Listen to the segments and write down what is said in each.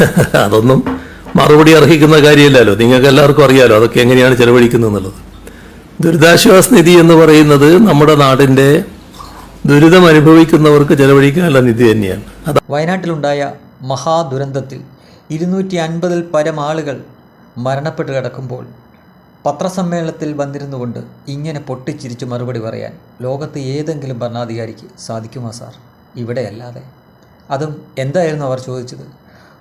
അതൊന്നും മറുപടി അർഹിക്കുന്ന കാര്യമില്ലല്ലോ. നിങ്ങൾക്ക് എല്ലാവർക്കും അറിയാലോ അതൊക്കെ എങ്ങനെയാണ് ചെലവഴിക്കുന്നത് എന്നുള്ളത് ദുരിതാശ്വാസ നിധി എന്ന് പറയുന്നത് നമ്മുടെ നാടിന്റെ ദുരിതം അനുഭവിക്കുന്നവർക്ക് ചെലവഴിക്കാനുള്ള നിധി തന്നെയാണ്. അത് വയനാട്ടിലുണ്ടായ മഹാദുരന്തത്തിൽ ഇരുന്നൂറ്റി അൻപതിൽ പരം ആളുകൾ മരണപ്പെട്ട് കിടക്കുമ്പോൾ പത്രസമ്മേളനത്തിൽ വന്നിരുന്നുകൊണ്ട് ഇങ്ങനെ പൊട്ടിച്ചിരിച്ച് മറുപടി പറയാൻ ലോകത്ത് ഏതെങ്കിലും ഭരണാധികാരിക്ക് സാധിക്കുമോ സാർ? ഇവിടെയല്ലാതെ. അതും എന്തായിരുന്നു അവർ ചോദിച്ചത്?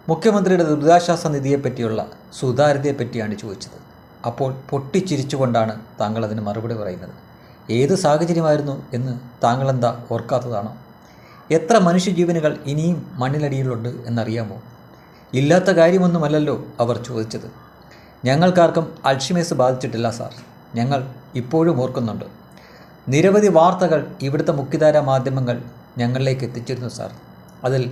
മുഖ്യമന്ത്രിയുടെ ദുരിതാശ്വാസ നിധിയെപ്പറ്റിയുള്ള സുതാര്യതയെപ്പറ്റിയാണ് ചോദിച്ചത്. അപ്പോൾ പൊട്ടിച്ചിരിച്ചുകൊണ്ടാണ് താങ്കൾ അതിന് മറുപടി പറയുന്നത്. ഏത് സാഹചര്യമായിരുന്നു എന്ന് താങ്കളെന്താ ഓർക്കാത്തതാണോ? എത്ര മനുഷ്യജീവനുകൾ ഇനിയും മണ്ണിനടിയിലുണ്ട് എന്നറിയാമോ? ഇല്ലാത്ത കാര്യമൊന്നുമല്ലല്ലോ അവർ ചോദിച്ചത്. ഞങ്ങൾക്കാർക്കും അൾഷിമേസ് ബാധിച്ചിട്ടില്ല സാർ. ഞങ്ങൾ ഇപ്പോഴും ഓർക്കുന്നുണ്ട്. നിരവധി വാർത്തകൾ ഇവിടുത്തെ മുഖ്യധാര മാധ്യമങ്ങൾ ഞങ്ങളിലേക്ക് എത്തിച്ചിരുന്നു സാർ. അതിൽ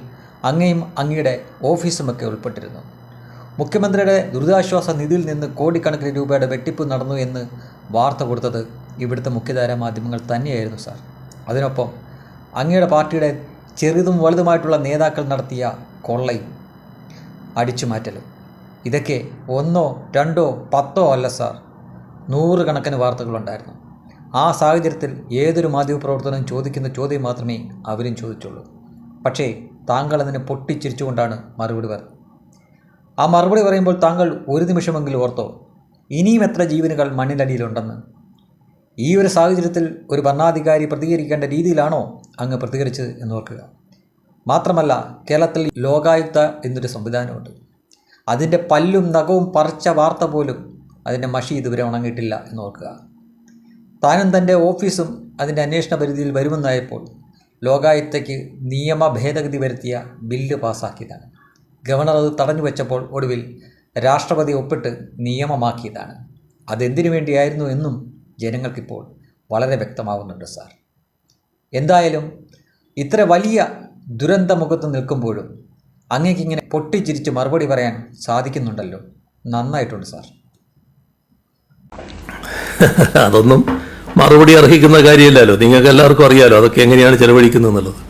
അങ്ങയും അങ്ങയുടെ ഓഫീസുമൊക്കെ ഉൾപ്പെട്ടിരുന്നു. മുഖ്യമന്ത്രിയുടെ ദുരിതാശ്വാസ നിധിയിൽ നിന്ന് കോടിക്കണക്കിന് രൂപയുടെ വെട്ടിപ്പ് നടന്നു എന്ന് വാർത്ത കൊടുത്തത് ഇവിടുത്തെ മുഖ്യധാര മാധ്യമങ്ങൾ തന്നെയായിരുന്നു സാർ. അതിനൊപ്പം അങ്ങയുടെ പാർട്ടിയുടെ ചെറുതും വലുതുമായിട്ടുള്ള നേതാക്കൾ നടത്തിയ കൊള്ളയും അടിച്ചുമാറ്റലും ഇതൊക്കെ ഒന്നോ രണ്ടോ പത്തോ അല്ല സാർ നൂറുകണക്കിന് വാർത്തകളുണ്ടായിരുന്നു. ആ സാഹചര്യത്തിൽ ഏതൊരു മാധ്യമപ്രവർത്തനം ചോദിക്കുന്ന ചോദ്യം മാത്രമേ അവരും ചോദിച്ചുള്ളൂ. പക്ഷേ താങ്കൾ അതിനെ പൊട്ടിച്ചിരിച്ചുകൊണ്ടാണ് മറുപടി പറഞ്ഞത് ആ മറുപടി പറയുമ്പോൾ താങ്കൾ ഒരു നിമിഷമെങ്കിലും ഓർത്തോ ഇനിയും എത്ര ജീവനുകൾ മണ്ണിനടിയിലുണ്ടെന്ന് ഈ ഒരു സാഹചര്യത്തിൽ ഒരു ഭരണാധികാരി പ്രതികരിക്കേണ്ട രീതിയിലാണോ അങ്ങ് പ്രതികരിച്ചത് എന്ന് ഓർക്കുക. മാത്രമല്ല കേരളത്തിൽ ലോകായുക്ത എന്നൊരു സംവിധാനമുണ്ട്. അതിന്റെ പല്ലും നഖവും പറിച്ച വാർത്ത പോലും അതിന്റെ മഷി ഇതുവരെ ഉണങ്ങിയിട്ടില്ല എന്ന് ഓർക്കുക. താനും തന്റെ ഓഫീസും അതിന്റെ അന്വേഷണ പരിധിയിൽ വരുമെന്നായപ്പോൾ ലോകായുക്തയ്ക്ക് നിയമ ഭേദഗതി വരുത്തിയ ബില്ല് പാസാക്കിയതാണ്. ഗവർണർ അത് തടഞ്ഞു വെച്ചപ്പോൾ ഒടുവിൽ രാഷ്ട്രപതി ഒപ്പിട്ട് നിയമമാക്കിയതാണ്. അതെന്തിനു വേണ്ടിയായിരുന്നു എന്നും ജനങ്ങൾക്കിപ്പോൾ വളരെ വ്യക്തമാവുന്നുണ്ട് സാർ. എന്തായാലും ഇത്ര വലിയ ദുരന്തമുഖത്ത് നിൽക്കുമ്പോഴും അങ്ങേക്കിങ്ങനെ പൊട്ടിച്ചിരിച്ച് മറുപടി പറയാൻ സാധിക്കുന്നുണ്ടല്ലോ. നന്നായിട്ടുണ്ട് സാർ. അതൊന്നും മറുപടി അർഹിക്കുന്ന കാര്യമല്ലല്ലോ. നിങ്ങൾക്ക് എല്ലാവർക്കും അറിയാലോ അതൊക്കെ എങ്ങനെയാണ് ചെലവഴിക്കുന്നത് എന്നുള്ളത്